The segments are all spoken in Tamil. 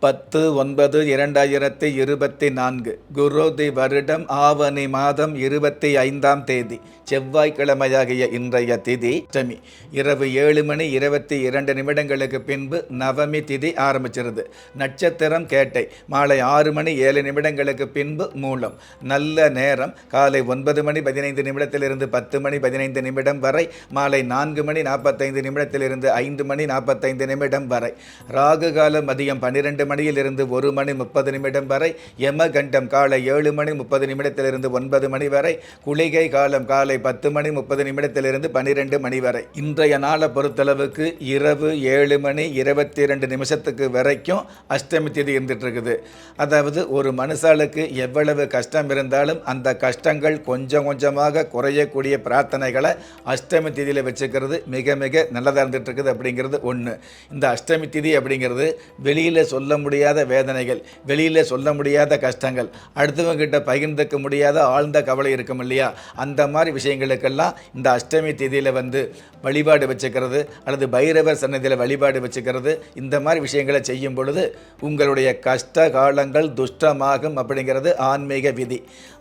பத்து ஒன்பது இரண்டாயிரத்தி இருபத்தி நான்கு குரோதி வருடம் ஆவணி மாதம் இருபத்தி ஐந்தாம் தேதி செவ்வாய்க்கிழமையாகிய இன்றைய திதி அஷ்டமி இரவு ஏழு மணி இருபத்தி இரண்டு நிமிடங்களுக்கு பின்பு நவமி திதி ஆரம்பிச்சிருது. நட்சத்திரம் கேட்டை மாலை ஆறு மணி ஏழு நிமிடங்களுக்கு பின்பு மூலம். நல்ல நேரம் காலை ஒன்பது மணி பதினைந்து நிமிடத்திலிருந்து பத்து மணி பதினைந்து நிமிடம் வரை மாலை நான்கு மணி நாற்பத்தைந்து நிமிடத்திலிருந்து ஐந்து மணி நாற்பத்தைந்து நிமிடம் வரை. ராகு காலம் மதியம் பன்னிரெண்டு மணியிலிருந்து ஒரு மணி முப்பது நிமிடம் வரை யமகண்டம் காலை ஏழு மணி முப்பது நிமிடத்திலிருந்து ஒன்பது மணி வரை குளிகை காலம் காலை பத்து மணி முப்பது நிமிடத்திலிருந்து பனிரெண்டு மணி வரை. இன்றைய நாளை பொறுத்தளவுக்கு இரவு ஏழு மணி இருபத்தி ரெண்டு நிமிஷத்துக்கு வரைக்கும் அஷ்டமி திதி இருந்துட்டு இருக்குது அதாவது ஒரு மனுஷாளுக்கு எவ்வளவு கஷ்டம் இருந்தாலும் அந்த கஷ்டங்கள் கொஞ்சம் கொஞ்சமாக குறையக்கூடிய பிரார்த்தனைகளை அஷ்டமி திதியில் வச்சுக்கிறது மிக மிக நல்லதாக இருந்துட்டு இருக்குது அப்படிங்கிறது ஒன்று இந்த அஷ்டமி திதி அப்படிங்கிறது வெளியில் சொல்ல முடியாத வேதனைகள் வெளியில் சொல்ல முடியாத கஷ்டங்கள் அடுத்தவங்க கிட்ட பகிர்ந்துக்க முடியாத ஆழ்ந்த கவலை இருக்கும் இல்லையா? அந்த மாதிரி விஷயங்களுக்கெல்லாம் இந்த அஷ்டமி தேதியில் வந்து வழிபாடு வச்சுக்கிறது அல்லது பைரவர் சன்னதியில் வழிபாடு வச்சுக்கிறது இந்த மாதிரி விஷயங்களை செய்யும் பொழுது உங்களுடைய கஷ்ட காலங்கள் துஷ்டமாகும் அப்படிங்கிறது ஆன்மீக விதி.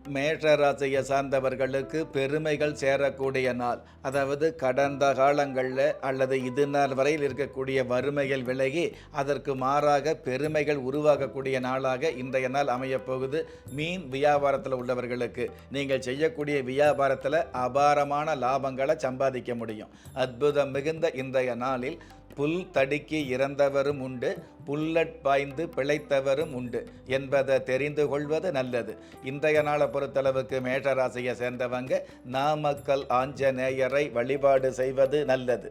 மேஷராசியை சார்ந்தவர்களுக்கு பெருமைகள் சேரக்கூடிய நாள். அதாவது கடந்த காலங்களில் அல்லது இது நாள் வரையில் இருக்கக்கூடிய வறுமைகள் விலகி அதற்கு மாறாக பெருமைகள் உருவாகக்கூடிய நாளாக இன்றைய நாள் அமையப் போகுது மீன் வியாபாரத்தில் உள்ளவர்களுக்கு நீங்கள் செய்யக்கூடிய வியாபாரத்தில் அபாரமான லாபங்களை சம்பாதிக்க முடியும். அற்புதம் மிகுந்த இன்றைய நாளில் புல் தடுக்கி இறந்தவரும் உண்டு புல்லட் பாய்ந்து பிழைத்தவரும் உண்டு என்பதை தெரிந்து கொள்வது நல்லது. இன்றைய நாளை பொறுத்தளவுக்கு மேஷராசியை சேர்ந்தவங்க நாமக்கல் ஆஞ்சநேயரை வழிபாடு செய்வது நல்லது.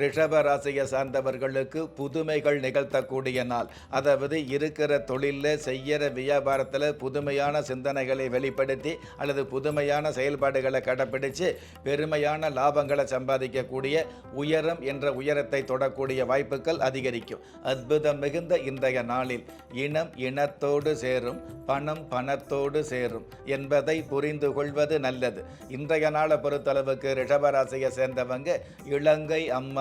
ரிஷப ராசியை சார்ந்தவர்களுக்கு புதுமைகள் நிகழ்த்தக்கூடிய நாள். அதாவது இருக்கிற தொழிலில் செய்கிற வியாபாரத்தில் புதுமையான சிந்தனைகளை வெளிப்படுத்தி அல்லது புதுமையான செயல்பாடுகளை கடைப்பிடித்து பெருமையான லாபங்களை சம்பாதிக்கக்கூடிய உயரம் என்ற உயரத்தை தொடக்கூடிய வாய்ப்புகள் அதிகரிக்கும். அற்புதம் மிகுந்த இன்றைய நாளில் இனம் இனத்தோடு சேரும் பணம் பணத்தோடு சேரும் என்பதை புரிந்து கொள்வது நல்லது. இன்றைய நாளை பொறுத்தளவுக்கு ரிஷபராசியை சேர்ந்தவங்க இலங்கை அம்மா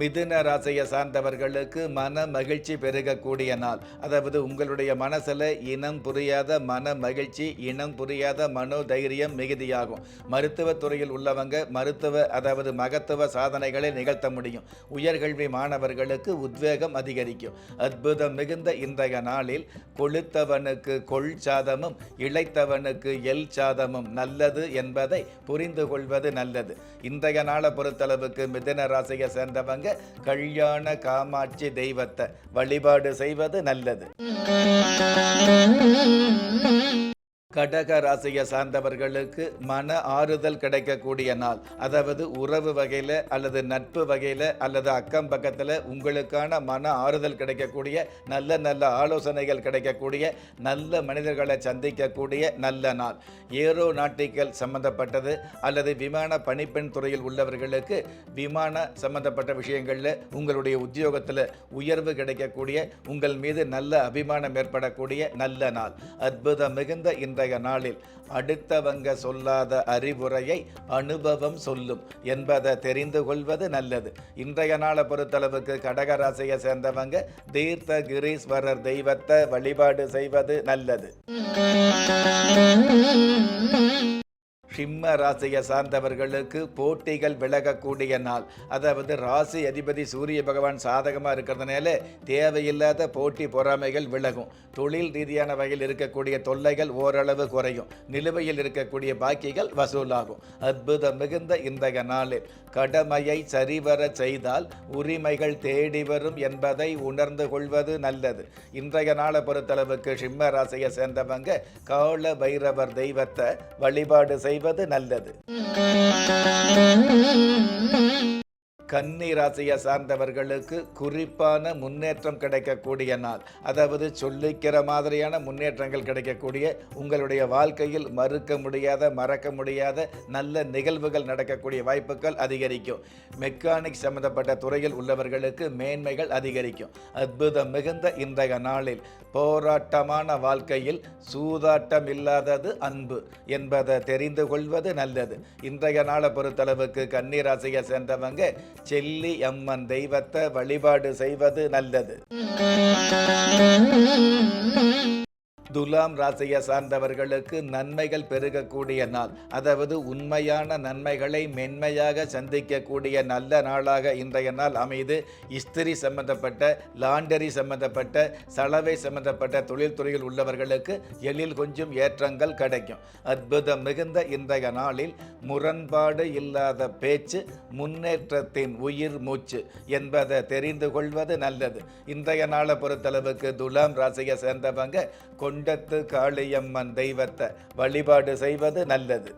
மிதுன ராசியை சார்ந்தவர்களுக்கு மன மகிழ்ச்சி பெருகக்கூடிய நாள். அதாவது உங்களுடைய மனசில் இனம் புரியாத மன மகிழ்ச்சி இனம் புரியாத மனோதைரியம் மிகுதியாகும். மருத்துவத்துறையில் உள்ளவங்க மருத்துவ அதாவது மகத்துவ சாதனைகளை நிகழ்த்த முடியும். உயர்கல்வி மாணவர்களுக்கு உத்வேகம் அதிகரிக்கும். அற்புதம் மிகுந்த இன்றைய நாளில் கொளுத்தவனுக்கு கொள் சாதமும் இளைத்தவனுக்கு எல் சாதமும் நல்லது என்பதை புரிந்து கொள்வது நல்லது. இன்றைய நாளை பொறுத்தளவுக்கு மிதுன ராசியை சேர்ந்தவங்க கல்யாண காமாட்சி தெய்வத்தை வழிபாடு செய்வது நல்லது. கடக ராசியை சார்ந்தவர்களுக்கு மன ஆறுதல் கிடைக்கக்கூடிய நாள். அதாவது உறவு வகையில் அல்லது நட்பு வகையில் அல்லது அக்கம் பக்கத்தில் உங்களுக்கான மன ஆறுதல் கிடைக்கக்கூடிய நல்ல நல்ல ஆலோசனைகள் கிடைக்கக்கூடிய நல்ல மனிதர்களை சந்திக்கக்கூடிய நல்ல நாள். ஏரோ நாட்டிக்கல் சம்பந்தப்பட்டது அல்லது விமான பணிப்பெண் துறையில் உள்ளவர்களுக்கு விமான சம்பந்தப்பட்ட விஷயங்களில் உங்களுடைய உத்தியோகத்தில் உயர்வு கிடைக்கக்கூடிய உங்கள் மீது நல்ல அபிமானம் ஏற்படக்கூடிய நல்ல நாள். அற்புதம் மிகுந்த இந்த இன்றைய நாளில் அடுத்தவங்க சொல்லாத அறிவுரையை அனுபவம் சொல்லும் என்பதை தெரிந்து கொள்வது நல்லது. இன்றைய நாளை பொறுத்தளவுக்கு கடகராசியை சேர்ந்தவங்க தீர்த்த கிரீஸ்வரர் தெய்வத்தை வழிபாடு செய்வது நல்லது. சிம்ம ராசியை சார்ந்தவர்களுக்கு போட்டிகள் விலகக்கூடிய நாள். அதாவது ராசி அதிபதி சூரிய பகவான் சாதகமாக இருக்கிறதுனால தேவையில்லாத போட்டி பொறாமைகள் விலகும். தொழில் ரீதியான வகையில் இருக்கக்கூடிய தொல்லைகள் ஓரளவு குறையும். நிலுவையில் இருக்கக்கூடிய பாக்கிகள் வசூலாகும். அற்புதம் மிகுந்த இன்றைய நாளில். கடமையை சரிவர செய்தால் உரிமைகள் தேடி வரும் என்பதை உணர்ந்து கொள்வது நல்லது. இன்றைய நாளை பொறுத்தளவுக்கு சிம்ம ராசியை சேர்ந்தவங்க கால பைரவர் தெய்வத்தை வழிபாடு செய்வது நல்லது. கன்னி ராசியை சார்ந்தவர்களுக்கு குறிப்பான முன்னேற்றம் கிடைக்கக்கூடிய நாள். அதாவது சொல்லிக்கிற மாதிரியான முன்னேற்றங்கள் கிடைக்கக்கூடிய உங்களுடைய வாழ்க்கையில் மறுக்க முடியாத மறக்க முடியாத நல்ல நிகழ்வுகள் நடக்கக்கூடிய வாய்ப்புகள் அதிகரிக்கும். மெக்கானிக் சம்பந்தப்பட்ட துறையில் உள்ளவர்களுக்கு மேன்மைகள் அதிகரிக்கும். அற்புதம் மிகுந்த இன்றைய நாளில். போராட்டமான வாழ்க்கையில் சூதாட்டம் இல்லாதது அன்பு என்பதை தெரிந்து கொள்வது நல்லது. இன்றைய நாளை பொறுத்தளவுக்கு கண்ணீர் ராசியை சேர்ந்தவங்க செல்லி அம்மன் தெய்வத்தை வழிபாடு செய்வது நல்லது. துலாம் ராசியை சார்ந்தவர்களுக்கு நன்மைகள் பெருகக்கூடிய நாள். அதாவது உண்மையான நன்மைகளை மென்மையாக சந்திக்கக்கூடிய நல்ல நாளாக இன்றைய நாள் அமைது. இஸ்திரி சம்பந்தப்பட்ட லாண்டரி சம்பந்தப்பட்ட சலவை சம்பந்தப்பட்ட தொழில்துறையில் உள்ளவர்களுக்கு எழில் கொஞ்சம் ஏற்றங்கள் கிடைக்கும். அற்புதம் மிகுந்த இன்றைய நாளில் முரண்பாடு இல்லாத பேச்சு முன்னேற்றத்தின் உயிர் மூச்சு என்பதை தெரிந்து கொள்வது நல்லது. இன்றைய நாளை பொறுத்தளவுக்கு துலாம் ராசியை சேர்ந்தவங்க கொண்டத்து காளியம்மன் தெய்வத்தை வழிபாடு செய்வது நல்லது.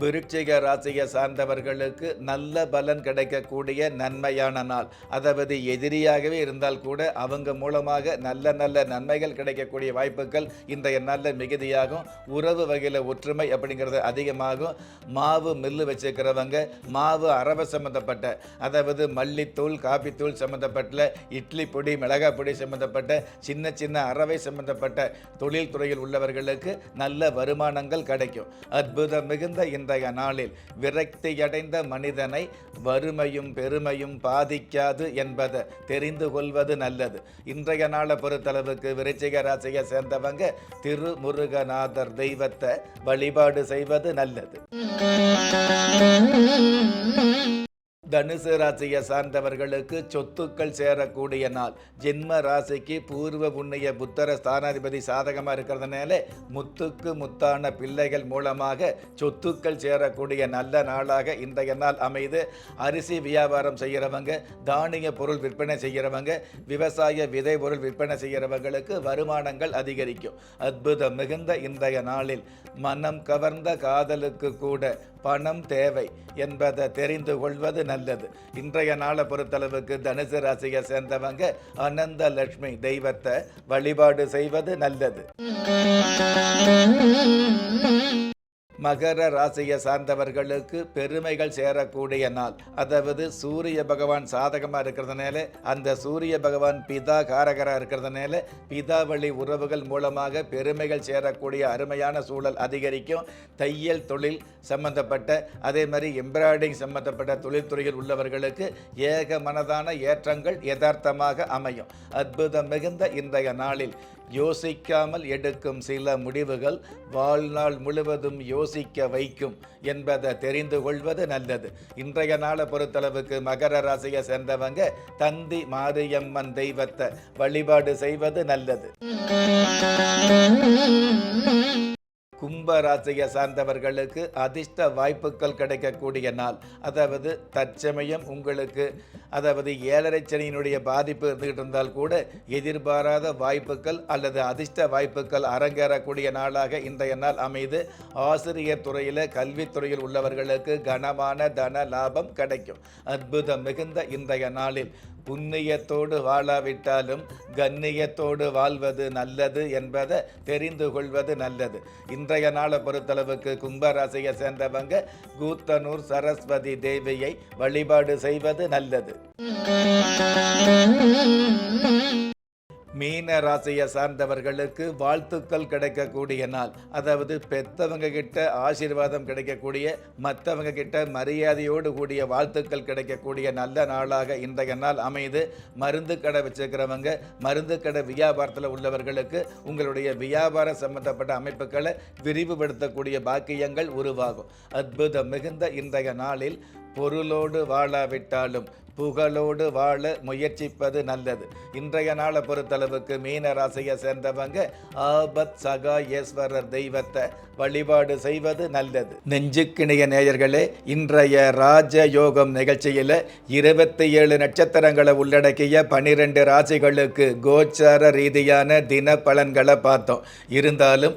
விருட்சிக ராசியை சார்ந்தவர்களுக்கு நல்ல பலன் கிடைக்கக்கூடிய நன்மையான நாள். அதாவது எதிரியாகவே இருந்தால் கூட அவங்க மூலமாக நல்ல நல்ல நன்மைகள் கிடைக்கக்கூடிய வாய்ப்புகள் இன்றைய நாளில் மிகுதியாகும். உறவு வகையில் ஒற்றுமை அப்படிங்கிறது அதிகமாகும். மாவு மில்லு வச்சுக்கிறவங்க மாவு அரவை சம்மந்தப்பட்ட அதாவது மல்லித்தூள் காப்பித்தூள் சம்மந்தப்பட்ட இட்லி பொடி மிளகாய் பொடி சம்மந்தப்பட்ட சின்ன சின்ன அறவை சம்மந்தப்பட்ட தொழில் துறையில் உள்ளவர்களுக்கு நல்ல வருமானங்கள் கிடைக்கும். அற்புதம் மிகுந்த இன்றைய நாளில் விரக்தியடைந்த மனிதனை வறுமையும் பெருமையும் பாதிக்காது என்பதை தெரிந்து கொள்வது நல்லது. இன்றைய நாளை பொறுத்தளவுக்கு விருச்சிக ராசியை சேர்ந்தவங்க திருமுருகநாதர் தெய்வத்தை வழிபாடு செய்வது நல்லது. தனுசு ராசியை சார்ந்தவர்களுக்கு சொத்துக்கள் சேரக்கூடிய நாள். ஜென்ம ராசிக்கு பூர்வ புண்ணிய புத்தர ஸ்தானாதிபதி சாதகமாக இருக்கிறதுனால முத்துக்கு முத்தான பிள்ளைகள் மூலமாக சொத்துக்கள் சேரக்கூடிய நல்ல நாளாக இன்றைய நாள் அமைது. அரிசி வியாபாரம் செய்கிறவங்க தானிய பொருள் விற்பனை செய்கிறவங்க விவசாய விதை பொருள் விற்பனை செய்கிறவங்களுக்கு வருமானங்கள் அதிகரிக்கும். அற்புதம் மிகுந்த இன்றைய நாளில் மனம் கவர்ந்த காதலுக்கு கூட பணம் தேவை என்பதை தெரிந்து கொள்வது நல்லது. இன்றைய நாளை பொறுத்தளவுக்கு தனுசு ராசியை சேர்ந்தவங்க அனந்த லட்சுமி தெய்வத்தை வழிபாடு செய்வது நல்லது. மகர ராசியை சார்ந்தவர்களுக்கு பெருமைகள் சேரக்கூடிய நாள். அதாவது சூரிய பகவான் சாதகமாக இருக்கிறதுனால அந்த சூரிய பகவான் பிதா காரகராக இருக்கிறதுனால பிதா வழி உறவுகள் மூலமாக பெருமைகள் சேரக்கூடிய அருமையான சூழல் அதிகரிக்கும். தையல் தொழில் சம்பந்தப்பட்ட அதே மாதிரி எம்ப்ராய்டிங் சம்பந்தப்பட்ட தொழில்துறையில் உள்ளவர்களுக்கு ஏக மனதான ஏற்றங்கள் யதார்த்தமாக அமையும். அற்புதம் மிகுந்த இன்றைய நாளில் யோசிக்காமல் எடுக்கும் சில முடிவுகள் வாழ்நாள் முழுவதும் யோசிக்க வைக்கும் என்பதை தெரிந்து கொள்வது நல்லது. இன்றைய நாளை பொறுத்தளவுக்கு மகர ராசியை சேர்ந்தவங்க தந்தி மாரியம்மன் தெய்வத்தை வழிபாடு செய்வது நல்லது. கும்ப ராசியை சார்ந்தவர்களுக்கு அதிர்ஷ்ட வாய்ப்புகள் கிடைக்கக்கூடிய நாள். அதாவது தற்சமயம் உங்களுக்கு அதாவது ஏழரை சனியினுடைய பாதிப்பு இருந்துகிட்டு இருந்தால் கூட எதிர்பாராத வாய்ப்புகள் அல்லது அதிர்ஷ்ட வாய்ப்புகள் அரங்கேறக்கூடிய நாளாக இன்றைய நாள் அமைது. ஆசிரியர் துறையில் கல்வித்துறையில் உள்ளவர்களுக்கு கனமான தன லாபம் கிடைக்கும். அற்புதம் மிகுந்த இன்றைய நாளில். புண்ணியத்தோடு வாழாவிட்டாலும் கண்ணியத்தோடு வாழ்வது நல்லது என்பதை தெரிந்து கொள்வது நல்லது. இன்றைய நாளை பொறுத்தளவுக்கு கும்பராசியை சேர்ந்தவங்க கூத்தனூர் சரஸ்வதி தேவியை வழிபாடு செய்வது நல்லது. Mm-hmm. மீன ராசியை சார்ந்தவர்களுக்கு வாழ்த்துக்கள் கிடைக்கக்கூடிய நாள். அதாவது பெத்தவங்க கிட்ட ஆசீர்வாதம் கிடைக்கக்கூடிய மற்றவங்க கிட்ட மரியாதையோடு கூடிய வாழ்த்துக்கள் கிடைக்கக்கூடிய நல்ல நாளாக இன்றைய நாள் அமைது மருந்து கடை வச்சுருக்கிறவங்க மருந்து கடை வியாபாரத்தில் உள்ளவர்களுக்கு உங்களுடைய வியாபார சம்பந்தப்பட்ட அமைப்புகளை விரிவுபடுத்தக்கூடிய பாக்கியங்கள் உருவாகும். அற்புதம் மிகுந்த இன்றைய நாளில் பொருளோடு வாழாவிட்டாலும் புகழோடு வாழ முயற்சிப்பது நல்லது. இன்றைய நாளை பொறுத்தளவுக்கு மீன ராசியை சேர்ந்தவங்க ஆபத் சகா ஈஸ்வரர் தெய்வத்தை வழிபாடு செய்வது நல்லது. நெஞ்சுக்கிணைய நேயர்களே இன்றைய ராஜ யோகம் நிகழ்ச்சியில் இருபத்தி ஏழு நட்சத்திரங்களை உள்ளடக்கிய பனிரெண்டு ராசிகளுக்கு கோச்சார ரீதியான தின பலன்களை பார்த்தோம். இருந்தாலும்